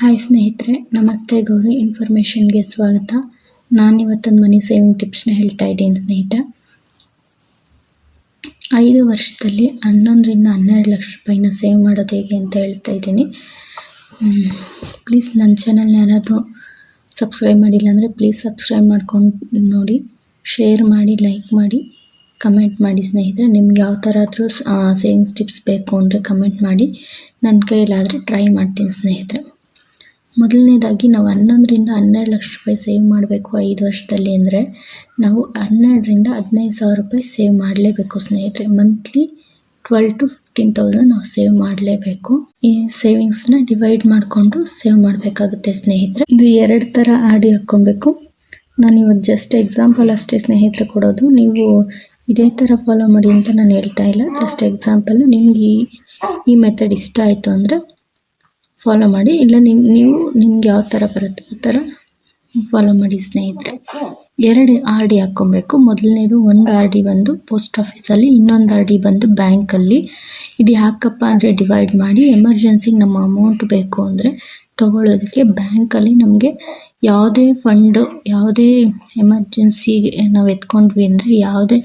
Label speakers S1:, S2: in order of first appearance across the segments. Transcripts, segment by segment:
S1: Hi ಸ್ನೇಹಿತರೆ, ನಮಸ್ತೆ ಗೌರಿ ಇನ್ಫಾರ್ಮೇಷನ್ಗೆ ಸ್ವಾಗತ. ನಾನಿವತ್ತೊಂದು ಮನಿ ಸೇವಿಂಗ್ ಟಿಪ್ಸ್ನ ಹೇಳ್ತಾ ಇದ್ದೀನಿ ಸ್ನೇಹಿತ ಐದು ವರ್ಷದಲ್ಲಿ ಹನ್ನೊಂದರಿಂದ ಹನ್ನೆರಡು ಲಕ್ಷ ರೂಪಾಯಿನ ಸೇವ್ ಮಾಡೋದು ಹೇಗೆ ಅಂತ ಹೇಳ್ತಾ ಇದ್ದೀನಿ. ಪ್ಲೀಸ್ ನನ್ನ ಚಾನಲ್ನ ಯಾರಾದರೂ ಸಬ್ಸ್ಕ್ರೈಬ್ ಮಾಡಿಲ್ಲ ಅಂದರೆ ಪ್ಲೀಸ್ ಸಬ್ಸ್ಕ್ರೈಬ್ ಮಾಡ್ಕೊಂಡು ನೋಡಿ ಶೇರ್ ಮಾಡಿ ಲೈಕ್ ಮಾಡಿ ಕಮೆಂಟ್ ಮಾಡಿ ಸ್ನೇಹಿತರೆ. ನಿಮ್ಗೆ ಯಾವ ಥರ ಆದರೂ ಸೇವಿಂಗ್ಸ್ ಟಿಪ್ಸ್ ಬೇಕು ಅಂದರೆ ಕಮೆಂಟ್ ಮಾಡಿ. ನನ್ನ ಕೈಯಲ್ಲಾದರೆ ಟ್ರೈ ಮಾಡ್ತೀನಿ ಸ್ನೇಹಿತರೆ. ಮೊದಲನೇದಾಗಿ ನಾವು ಹನ್ನೊಂದರಿಂದ ಹನ್ನೆರಡು ಲಕ್ಷ ರೂಪಾಯಿ ಸೇವ್ ಮಾಡಬೇಕು ಐದು ವರ್ಷದಲ್ಲಿ ಅಂದರೆ ನಾವು ಹನ್ನೆರಡರಿಂದ ಹದಿನೈದು ಸಾವಿರ ರೂಪಾಯಿ ಸೇವ್ ಮಾಡಲೇಬೇಕು ಸ್ನೇಹಿತರೆ. Monthly twelve to fifteen thousand ನಾವು ಸೇವ್ ಮಾಡಲೇಬೇಕು. ಈ ಸೇವಿಂಗ್ಸ್ನ ಡಿವೈಡ್ ಮಾಡಿಕೊಂಡು ಸೇವ್ ಮಾಡಬೇಕಾಗುತ್ತೆ ಸ್ನೇಹಿತರೆ. ಇದು ಎರಡು ಥರ ಆಡಿ ಹಾಕ್ಕೊಬೇಕು. ನಾನು ಇವತ್ತು ಜಸ್ಟ್ ಎಕ್ಸಾಂಪಲ್ ಅಷ್ಟೇ ಸ್ನೇಹಿತರೆ ಕೊಡೋದು. ನೀವು ಇದೇ ಥರ ಫಾಲೋ ಮಾಡಿ ಅಂತ ನಾನು ಹೇಳ್ತಾ ಇಲ್ಲ. ಜಸ್ಟ್ ಎಕ್ಸಾಂಪಲ್ ನಿಮ್ಗೆ ಈ ಈ ಮೆಥಡ್ ಇಷ್ಟ ಆಯಿತು ಅಂದರೆ ಫಾಲೋ ಮಾಡಿ, ಇಲ್ಲ ನಿಮ್ಮ ನೀವು ನಿಮ್ಗೆ ಯಾವ ಥರ ಬರುತ್ತೆ ಆ ಥರ ಫಾಲೋ ಮಾಡಿ ಸ್ನೇಹಿತರೆ. ಎರಡು ಆರ್ ಡಿ ಹಾಕ್ಕೊಬೇಕು. ಮೊದಲನೇದು ಒಂದು ಆರ್ ಡಿ ಬಂದು ಪೋಸ್ಟ್ ಆಫೀಸಲ್ಲಿ ಇನ್ನೊಂದು ಆರ್ ಡಿ ಬಂದು ಬ್ಯಾಂಕಲ್ಲಿ ಇದು ಹಾಕಪ್ಪ ಅಂದರೆ ಡಿವೈಡ್ ಮಾಡಿ ಎಮರ್ಜೆನ್ಸಿಗೆ ನಮ್ಮ ಅಮೌಂಟ್ ಬೇಕು ಅಂದರೆ ತೊಗೊಳೋದಕ್ಕೆ ಬ್ಯಾಂಕಲ್ಲಿ ನಮಗೆ ಯಾವುದೇ ಫಂಡು ಯಾವುದೇ ಎಮರ್ಜೆನ್ಸಿಗೆ ನಾವು ಎತ್ಕೊಂಡ್ವಿ ಅಂದರೆ ಯಾವುದೇ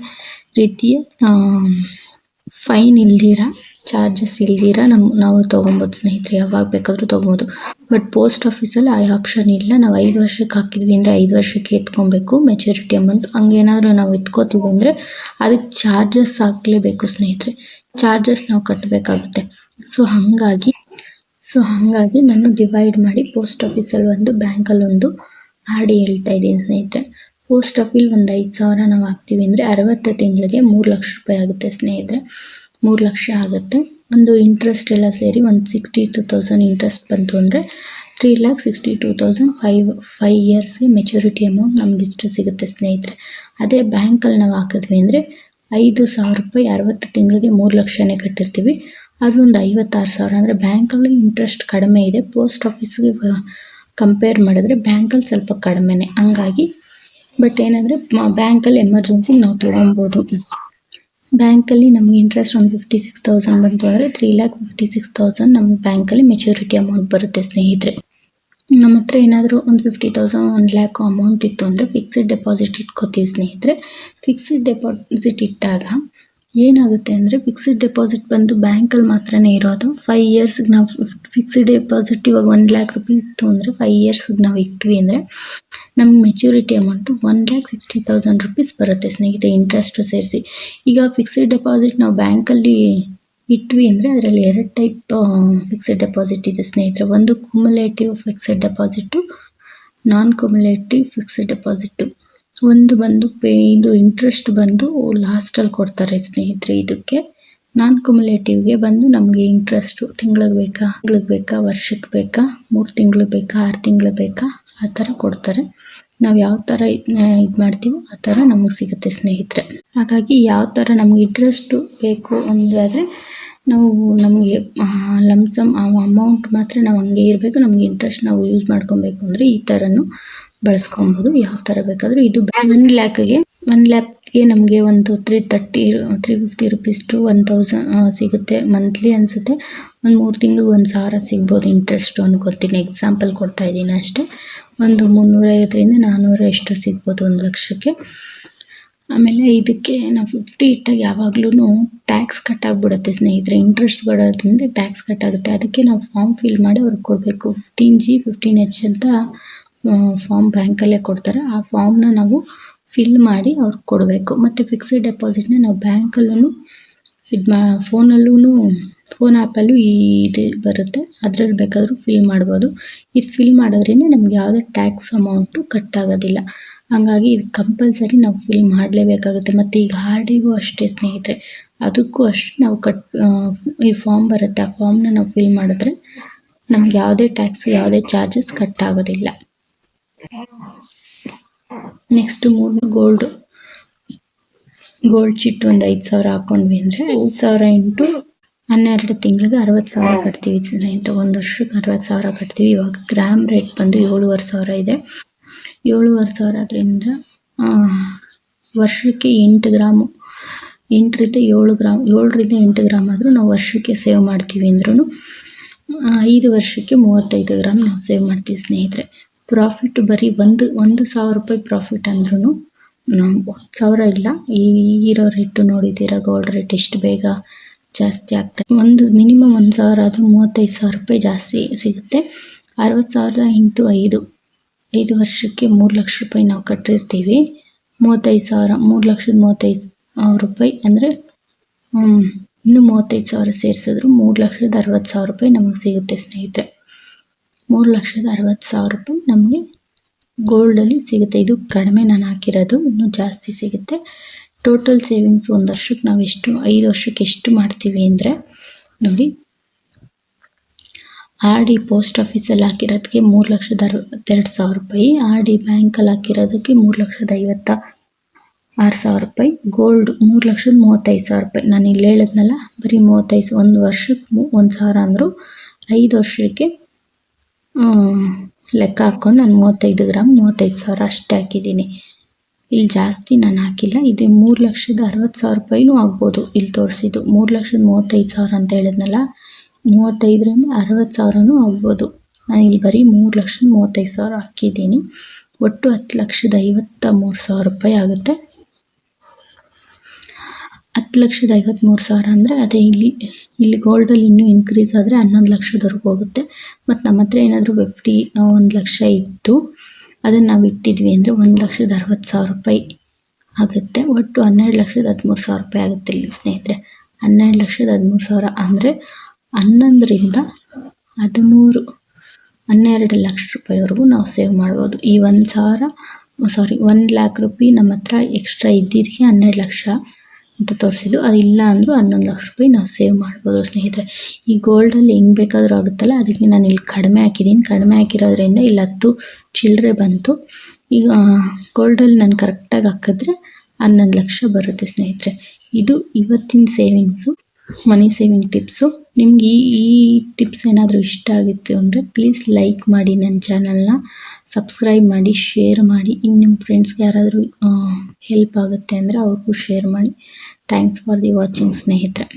S1: ರೀತಿಯ ಫೈನ್ ಇಲ್ದಿರ? ಚಾರ್ಜಸ್ ಇಲ್ದಿರ? ನಮ್, ನಾವು ತೊಗೊಬೋದು ಸ್ನೇಹಿತರೆ, ಯಾವಾಗ ಬೇಕಾದರೂ ತೊಗೊಬೋದು. ಬಟ್ ಪೋಸ್ಟ್ ಆಫೀಸಲ್ಲಿ ಆ ಆಪ್ಷನ್ ಇಲ್ಲ. ನಾವು ಐದು ವರ್ಷಕ್ಕೆ ಹಾಕಿದ್ವಿ ಅಂದರೆ ಐದು ವರ್ಷಕ್ಕೆ ಎತ್ಕೊಬೇಕು ಮೆಚುರಿಟಿ ಅಮೌಂಟ್ ಹಂಗೇನಾದ್ರೂ ನಾವು ಎತ್ಕೋತೀವಿ ಅಂದರೆ ಅದಕ್ಕೆ ಚಾರ್ಜಸ್ ಹಾಕಲೇಬೇಕು ಸ್ನೇಹಿತರೆ. ಚಾರ್ಜಸ್ ನಾವು ಕಟ್ಟಬೇಕಾಗುತ್ತೆ ಸೊ ಹಾಗಾಗಿ ಸೊ ಹಾಗಾಗಿ ನಾನು ಡಿವೈಡ್ ಮಾಡಿ ಪೋಸ್ಟ್ ಆಫೀಸಲ್ಲಿ ಒಂದು ಬ್ಯಾಂಕಲ್ಲಿ ಒಂದು ಆರ್ ಡಿ ಹೇಳ್ತಾ ಇದ್ದೀನಿ ಸ್ನೇಹಿತರೆ. ಪೋಸ್ಟ್ ಆಫೀಸ್ ಒಂದು ಐದು ಸಾವಿರ ನಾವು ಹಾಕ್ತೀವಿ ಅಂದರೆ ಅರವತ್ತು ತಿಂಗಳಿಗೆ ಮೂರು ಲಕ್ಷ ರೂಪಾಯಿ ಆಗುತ್ತೆ ಸ್ನೇಹಿತರೆ. ಮೂರು ಲಕ್ಷ ಆಗುತ್ತೆ. ಒಂದು ಇಂಟ್ರೆಸ್ಟ್ ಎಲ್ಲ ಸೇರಿ ಒಂದು ಸಿಕ್ಸ್ಟಿ ಟು ತೌಸಂಡ್ ಇಂಟ್ರೆಸ್ಟ್ ಬಂತು ಅಂದರೆ three lakh sixty two thousand five five ಇಯರ್ಸ್ಗೆ maturity amount ನಮ್ಗೆ ಇಷ್ಟು ಸಿಗುತ್ತೆ ಸ್ನೇಹಿತರೆ. ಅದೇ ಬ್ಯಾಂಕಲ್ಲಿ ನಾವು ಹಾಕಿದ್ವಿ ಅಂದರೆ ಐದು ಸಾವಿರ ರೂಪಾಯಿ ಅರವತ್ತು ತಿಂಗಳಿಗೆ ಮೂರು ಲಕ್ಷನೇ ಕಟ್ಟಿರ್ತೀವಿ. ಅದೊಂದು ಐವತ್ತಾರು ಸಾವಿರ ಅಂದರೆ ಬ್ಯಾಂಕಲ್ಲಿ ಇಂಟ್ರೆಸ್ಟ್ ಕಡಿಮೆ ಇದೆ. ಪೋಸ್ಟ್ ಆಫೀಸ್ಗೆ ಕಂಪೇರ್ ಮಾಡಿದ್ರೆ ಬ್ಯಾಂಕಲ್ಲಿ ಸ್ವಲ್ಪ ಕಡಿಮೆನೇ. ಹಂಗಾಗಿ ಬಟ್ ಏನಂದರೆ ಬ್ಯಾಂಕಲ್ಲಿ ಎಮರ್ಜೆನ್ಸಿ ನಾವು ತೊಗೊಬೋದು. ಬ್ಯಾಂಕಲ್ಲಿ ನಮಗೆ ಇಂಟ್ರೆಸ್ಟ್ ಒಂದು ಫಿಫ್ಟಿ ಸಿಕ್ಸ್ ತೌಸಂಡ್ ಬಂತು ಅಂದರೆ three lakh fifty six thousand ನಮ್ಮ ಬ್ಯಾಂಕಲ್ಲಿ ಮೆಚೂರಿಟಿ ಅಮೌಂಟ್ ಬರುತ್ತೆ, ಸ್ನೇಹಿತರೆ. ನಮ್ಮ ಹತ್ರ ಏನಾದರೂ ಒಂದು fifty thousand one lakh amount ಇತ್ತು ಅಂದರೆ ಫಿಕ್ಸ್ಡ್ ಡೆಪಾಸಿಟ್ ಇಟ್ಕೋತೀವಿ, ಸ್ನೇಹಿತರೆ. ಫಿಕ್ಸ್ಡ್ ಡೆಪಾಸಿಟ್ ಇಟ್ಟಾಗ ಏನಾಗುತ್ತೆ ಅಂದರೆ ಫಿಕ್ಸ್ಡ್ ಡೆಪಾಸಿಟ್ ಬಂದು ಬ್ಯಾಂಕಲ್ಲಿ ಮಾತ್ರನೇ ಇರೋದು. ಫೈವ್ ಇಯರ್ಸ್ಗೆ ನಾವು ಫಿಕ್ಸ್ಡ್ ಡೆಪಾಸಿಟ್ ಇವಾಗ ಒನ್ ಲ್ಯಾಕ್ ರುಪಿ ಇತ್ತು ಅಂದರೆ ಫೈವ್ ಇಯರ್ಸ್ಗೆ ನಾವು ಇಟ್ವಿ ಅಂದರೆ ನಮ್ಗೆ maturity amount one lakh sixty thousand rupees ಬರುತ್ತೆ ಸ್ನೇಹಿತರೆ ಇಂಟ್ರೆಸ್ಟು ಸೇರಿಸಿ. ಈಗ ಫಿಕ್ಸ್ಡ್ ಡೆಪಾಸಿಟ್ ನಾವು ಬ್ಯಾಂಕಲ್ಲಿ ಇಟ್ವಿ ಅಂದರೆ ಅದರಲ್ಲಿ ಎರಡು ಟೈಪ್ ಫಿಕ್ಸ್ಡ್ ಡೆಪಾಸಿಟ್ ಇದೆ ಸ್ನೇಹಿತರೆ. ಒಂದು cumulative fixed deposit non cumulative fixed deposit ಒಂದು ಬಂದು ಪೇ, ಇದು ಇಂಟ್ರೆಸ್ಟ್ ಬಂದು ಲಾಸ್ಟಲ್ಲಿ ಕೊಡ್ತಾರೆ ಸ್ನೇಹಿತರೆ ಇದಕ್ಕೆ. ನಾನ್ ಕುಮುಲೇಟಿವ್ಗೆ ಬಂದು ನಮಗೆ ಇಂಟ್ರೆಸ್ಟು ತಿಂಗಳಿಗೆ ಬೇಕಾ, ತಿಂಗ್ಳಿಗೆ ಬೇಕಾ ವರ್ಷಕ್ಕೆ ಬೇಕಾ, ಮೂರು ತಿಂಗಳು ಬೇಕಾ, ಆರು ತಿಂಗಳು ಬೇಕಾ, ಆ ಥರ ಕೊಡ್ತಾರೆ. ನಾವು ಯಾವ ಥರ ಇದು ಮಾಡ್ತೀವೋ ಆ ಥರ ನಮಗೆ ಸಿಗುತ್ತೆ ಸ್ನೇಹಿತರೆ. ಹಾಗಾಗಿ ಯಾವ ಥರ ನಮ್ಗೆ ಇಂಟ್ರೆಸ್ಟು ಬೇಕು ಅಂದರೆ ನಾವು ನಮಗೆ ಲಮ್ಸಮ್ ಅಮೌಂಟ್ ಮಾತ್ರ ನಾವು ಹಂಗೆ ಇರಬೇಕು, ನಮಗೆ ಇಂಟ್ರೆಸ್ಟ್ ನಾವು ಯೂಸ್ ಮಾಡ್ಕೊಬೇಕು ಅಂದರೆ ಈ ಥರನೂ ಬಳಸ್ಕೊಬೋದು ಯಾವ ಥರ ಬೇಕಾದರೂ. ಇದು ಒನ್ ಲ್ಯಾಕ್ಗೆ ಒನ್ ಲ್ಯಾಕ್ಗೆ ನಮಗೆ ಒಂದು three thirty three fifty rupees to one thousand ಸಿಗುತ್ತೆ ಮಂತ್ಲಿ ಅನಿಸುತ್ತೆ. ಒಂದು ಮೂರು ತಿಂಗಳು ಒಂದು ಸಾವಿರ ಸಿಗ್ಬೋದು ಇಂಟ್ರೆಸ್ಟು ಅನ್ಕೊತೀನಿ ಎಕ್ಸಾಂಪಲ್ ಕೊಡ್ತಾ ಇದ್ದೀನಿ ಅಷ್ಟೇ. ಒಂದು ಮುನ್ನೂರೈವತ್ತರಿಂದ ನಾನ್ನೂರು ಎಷ್ಟು ಸಿಗ್ಬೋದು ಒಂದು ಲಕ್ಷಕ್ಕೆ. ಆಮೇಲೆ ಇದಕ್ಕೆ ನಾವು ಫಿಫ್ಟಿ ಇಟ್ಟಾಗ ಯಾವಾಗ್ಲೂ ಟ್ಯಾಕ್ಸ್ ಕಟ್ ಆಗಿಬಿಡುತ್ತೆ ಸ್ನೇಹಿತರೆ. ಇಂಟ್ರೆಸ್ಟ್ ಬರೋದ್ರಿಂದ ಟ್ಯಾಕ್ಸ್ ಕಟ್ ಆಗುತ್ತೆ. ಅದಕ್ಕೆ ನಾವು ಫಾರ್ಮ್ ಫಿಲ್ ಮಾಡಿ ಅವ್ರಿಗೆ ಕೊಡಬೇಕು. ಫಿಫ್ಟೀನ್ ಜಿ ಫಿಫ್ಟೀನ್ ಎಚ್ ಅಂತ ಫಾರ್ಮ್ ಬ್ಯಾಂಕಲ್ಲೇ ಕೊಡ್ತಾರೆ. ಆ ಫಾರ್ಮ್ನ ನಾವು ಫಿಲ್ ಮಾಡಿ ಅವ್ರಿಗೆ ಕೊಡಬೇಕು. ಮತ್ತು ಫಿಕ್ಸ್ಡ್ ಡೆಪಾಸಿಟ್ನ ನಾವು ಬ್ಯಾಂಕಲ್ಲೂ ಇದು ಮಾ ಫೋನಲ್ಲೂ ಫೋನ್ ಆ್ಯಪಲ್ಲೂ ಈ ಇದು ಬರುತ್ತೆ. ಅದರಲ್ಲಿ ಬೇಕಾದರೂ ಫಿಲ್ ಮಾಡ್ಬೋದು. ಇದು ಫಿಲ್ ಮಾಡೋದ್ರಿಂದ ನಮ್ಗೆ ಯಾವುದೇ ಟ್ಯಾಕ್ಸ್ ಅಮೌಂಟು ಕಟ್ ಆಗೋದಿಲ್ಲ. ಹಾಗಾಗಿ ಇದು ಕಂಪಲ್ಸರಿ ನಾವು ಫಿಲ್ ಮಾಡಲೇಬೇಕಾಗುತ್ತೆ. ಮತ್ತು ಈಗ ಆರ್ ಡಿಗೂ ಅಷ್ಟೇ ಸ್ನೇಹಿತರೆ, ಅದಕ್ಕೂ ಅಷ್ಟು ನಾವು ಕಟ್ ಈ ಫಾರ್ಮ್ ಬರುತ್ತೆ. ಆ ಫಾರ್ಮ್ನ ನಾವು ಫಿಲ್ ಮಾಡಿದ್ರೆ ನಮ್ಗೆ ಯಾವುದೇ ಟ್ಯಾಕ್ಸ್ ಯಾವುದೇ ಚಾರ್ಜಸ್ ಕಟ್ ಆಗೋದಿಲ್ಲ. ನೆಕ್ಸ್ಟ್ ಮೂರು ಗೋಲ್ಡ್ ಗೋಲ್ಡ್ ಚಿಟ್ ಒಂದು ಐದು ಸಾವಿರ ಹಾಕೊಂಡ್ವಿ ಅಂದ್ರೆ ಐದು ಸಾವಿರ ಇಂಟು ಹನ್ನೆರಡು ತಿಂಗಳಿಗೆ ಅರವತ್ತು ಸಾವಿರ ಕಟ್ತೀವಿ. ಸ್ನೇಹಿತರೆ ಒಂದು ವರ್ಷಕ್ಕೆ ಅರವತ್ತು ಸಾವಿರ ಕಟ್ತೀವಿ. ಇವಾಗ ಗ್ರಾಮ್ ರೇಟ್ ಬಂದು ಏಳುವರೆ ಸಾವಿರ ಇದೆ. ಏಳುವರೆ ಸಾವಿರ ಅದರಿಂದ ವರ್ಷಕ್ಕೆ ಎಂಟು ಗ್ರಾಮು ಎಂಟರಿಂದ ಏಳು ಗ್ರಾಮ್ ಏಳರಿಂದ ಎಂಟು ಗ್ರಾಮ್ ಆದರೂ ನಾವು ವರ್ಷಕ್ಕೆ ಸೇವ್ ಮಾಡ್ತೀವಿ ಅಂದ್ರೂ ಐದು ವರ್ಷಕ್ಕೆ ಮೂವತ್ತೈದು ಗ್ರಾಮ್ ನಾವು ಸೇವ್ ಮಾಡ್ತೀವಿ ಸ್ನೇಹಿತರೆ. ಪ್ರಾಫಿಟ್ ಬರೀ ಒಂದು ಒಂದು ಸಾವಿರ ರೂಪಾಯಿ ಪ್ರಾಫಿಟ್ ಅಂದ್ರೂ ಸಾವಿರ ಇಲ್ಲ. ಈಗಿರೋ ರೇಟು ನೋಡಿದ್ದೀರಾ ಗೋಲ್ಡ್ ರೇಟ್ ಎಷ್ಟು ಬೇಗ ಜಾಸ್ತಿ ಆಗ್ತದೆ ಒಂದು ಮಿನಿಮಮ್ ಒಂದು ಸಾವಿರ ಆದರೂ ಮೂವತ್ತೈದು ಸಾವಿರ ರೂಪಾಯಿ ಜಾಸ್ತಿ ಸಿಗುತ್ತೆ. ಅರವತ್ತು ಸಾವಿರದ ಇಂಟು ಐದು ಐದು ವರ್ಷಕ್ಕೆ ಮೂರು ಲಕ್ಷ ರೂಪಾಯಿ ನಾವು ಕಟ್ಟಿರ್ತೀವಿ. ಮೂವತ್ತೈದು ಸಾವಿರ, ಮೂರು ಲಕ್ಷದ ಮೂವತ್ತೈದು ರೂಪಾಯಿ ಅಂದರೆ ಇನ್ನು ಮೂವತ್ತೈದು ಸಾವಿರ ಸೇರಿಸಿದ್ರು ಮೂರು ಲಕ್ಷದ ಅರವತ್ತು ಸಾವಿರ ರೂಪಾಯಿ ನಮಗೆ ಸಿಗುತ್ತೆ ಸ್ನೇಹಿತರೆ. ಮೂರು ಲಕ್ಷದ ಅರವತ್ತು ಸಾವಿರ ರೂಪಾಯಿ ನಮಗೆ ಗೋಲ್ಡಲ್ಲಿ ಸಿಗುತ್ತೆ. ಇದು ಕಡಿಮೆ ನಾನು ಹಾಕಿರೋದು, ಇನ್ನೂ ಜಾಸ್ತಿ ಸಿಗುತ್ತೆ. ಟೋಟಲ್ ಸೇವಿಂಗ್ಸ್ ಒಂದು ವರ್ಷಕ್ಕೆ ನಾವು ಎಷ್ಟು, ಐದು ವರ್ಷಕ್ಕೆ ಎಷ್ಟು ಮಾಡ್ತೀವಿ ಅಂದರೆ, ನೋಡಿ, ಆರ್ ಡಿ ಪೋಸ್ಟ್ ಆಫೀಸಲ್ಲಿ ಹಾಕಿರೋದಕ್ಕೆ ಮೂರು ಲಕ್ಷದ ಅರವತ್ತೆರಡು ಸಾವಿರ ರೂಪಾಯಿ, ಆರ್ ಡಿ ಬ್ಯಾಂಕಲ್ಲಿ ಹಾಕಿರೋದಕ್ಕೆ ಮೂರು ಲಕ್ಷದ ಐವತ್ತ ಆರು ಸಾವಿರ ರೂಪಾಯಿ ಗೋಲ್ಡ್ ಮೂರು ಲಕ್ಷದ ಮೂವತ್ತೈದು ಸಾವಿರ ರೂಪಾಯಿ. ನಾನು ಇಲ್ಲಿ ಹೇಳಿದ್ನಲ್ಲ, ಬರೀ ಮೂವತ್ತೈದು, ಒಂದು ವರ್ಷಕ್ಕೆ ಒಂದು ಸಾವಿರ ಅಂದರು ಐದು ವರ್ಷಕ್ಕೆ ಲೆಕ್ಕ ಹಾಕ್ಕೊಂಡು ನಾನು ಮೂವತ್ತೈದು ಗ್ರಾಮ್, ಮೂವತ್ತೈದು ಸಾವಿರ ಅಷ್ಟೇ ಹಾಕಿದ್ದೀನಿ. ಇಲ್ಲಿ ಜಾಸ್ತಿ ನಾನು ಹಾಕಿಲ್ಲ. ಇದು ಮೂರು ಲಕ್ಷದ ಅರವತ್ತು ಸಾವಿರ ರೂಪಾಯಿನೂ ಆಗ್ಬೋದು ಇಲ್ಲಿ ತೋರಿಸಿದ್ದು. ಮೂರು ಲಕ್ಷದ ಮೂವತ್ತೈದು ಸಾವಿರ ಅಂತ ಹೇಳಿದ್ನಲ್ಲ ಮೂವತ್ತೈದರಿಂದ ಅರವತ್ತು ಸಾವಿರನೂ ಆಗ್ಬೋದು. ನಾನು ಇಲ್ಲಿ ಬರೀ ಮೂರು ಲಕ್ಷದ ಮೂವತ್ತೈದು ಸಾವಿರ ಹಾಕಿದ್ದೀನಿ. ಒಟ್ಟು ಹತ್ತು ಲಕ್ಷದ ಐವತ್ತ ಮೂರು ಸಾವಿರ ರೂಪಾಯಿ ಆಗುತ್ತೆ. ಹತ್ತು ಲಕ್ಷದ ಐವತ್ತ್ಮೂರು ಸಾವಿರ ಅಂದರೆ ಅದೇ ಇಲ್ಲಿ ಇಲ್ಲಿ ಗೋಲ್ಡಲ್ಲಿ ಇನ್ನೂ ಇನ್ಕ್ರೀಸ್ ಆದರೆ ಹನ್ನೊಂದು ಲಕ್ಷದವರೆಗೂ ಹೋಗುತ್ತೆ. ಮತ್ತು ನಮ್ಮ ಹತ್ರ ಏನಾದರೂ ಎಫ್ ಡಿ ಒಂದು ಲಕ್ಷ ಇತ್ತು, ಅದನ್ನು ನಾವು ಇಟ್ಟಿದ್ವಿ ಅಂದರೆ ಒಂದು ಲಕ್ಷದ ಅರವತ್ತು ಸಾವಿರ ರೂಪಾಯಿ ಆಗುತ್ತೆ. ಒಟ್ಟು ಹನ್ನೆರಡು ಲಕ್ಷದ ಹದಿಮೂರು ಸಾವಿರ ರೂಪಾಯಿ ಆಗುತ್ತೆ ಇಲ್ಲಿ ಸ್ನೇಹಿತರೆ. ಹನ್ನೆರಡು ಲಕ್ಷದ ಹದಿಮೂರು ಸಾವಿರ ಅಂದರೆ ಹನ್ನೊಂದರಿಂದ ಹದಿಮೂರು, ಹನ್ನೆರಡು ಲಕ್ಷ ರೂಪಾಯಿವರೆಗೂ ನಾವು ಸೇವ್ ಮಾಡ್ಬೋದು. ಈ ಒಂದು ಸಾವಿರ ಸಾರಿ ಒನ್ ಲ್ಯಾಕ್ ರೂಪಾಯಿ ನಮ್ಮ ಹತ್ರ ಎಕ್ಸ್ಟ್ರಾ ಇದ್ದಿದ್ದಕ್ಕೆ ಹನ್ನೆರಡು ಲಕ್ಷ ಅಂತ ತೋರಿಸಿದ್ದು. ಅದಿಲ್ಲ ಅಂದರೂ ಹನ್ನೊಂದು ಲಕ್ಷ ರೂಪಾಯಿ ನಾವು ಸೇವ್ ಮಾಡ್ಬೋದು ಸ್ನೇಹಿತರೆ. ಈ ಗೋಲ್ಡಲ್ಲಿ ಹೆಂಗೆ ಬೇಕಾದರೂ ಆಗುತ್ತಲ್ಲ, ಅದಕ್ಕೆ ನಾನು ಇಲ್ಲಿ ಕಡಿಮೆ ಹಾಕಿದ್ದೀನಿ ಕಡಿಮೆ ಹಾಕಿರೋದ್ರಿಂದ ಇಲ್ಲಿ ಹತ್ತು ಚಿಲ್ಲರೆ ಬಂತು. ಈಗ ಗೋಲ್ಡಲ್ಲಿ ನಾನು ಕರೆಕ್ಟಾಗಿ ಹಾಕಿದ್ರೆ ಹನ್ನೊಂದು ಲಕ್ಷ ಬರುತ್ತೆ ಸ್ನೇಹಿತರೆ. ಇದು ಇವತ್ತಿನ ಸೇವಿಂಗ್ಸು ಮನಿ ಸೇವಿಂಗ್ ಟಿಪ್ಸು. ನಿಮ್ಗೆ ಈ ಟಿಪ್ಸ್ ಏನಾದರೂ ಇಷ್ಟ ಆಗಿತ್ತು ಅಂದರೆ ಪ್ಲೀಸ್ ಲೈಕ್ ಮಾಡಿ ನನ್ನ ಚಾನಲ್ನ ಸಬ್ಸ್ಕ್ರೈಬ್ ಮಾಡಿ ಶೇರ್ ಮಾಡಿ. ಇನ್ನು ನಿಮ್ಮ ಫ್ರೆಂಡ್ಸ್ಗೆ ಯಾರಾದರೂ ಹೆಲ್ಪ್ ಆಗುತ್ತೆ ಅಂದರೆ ಅವ್ರಿಗೂ ಶೇರ್ ಮಾಡಿ. ಥ್ಯಾಂಕ್ಸ್ ಫಾರ್ ದಿ ವಾಚಿಂಗ್ ಸ್ನೇಹಿತರೆ.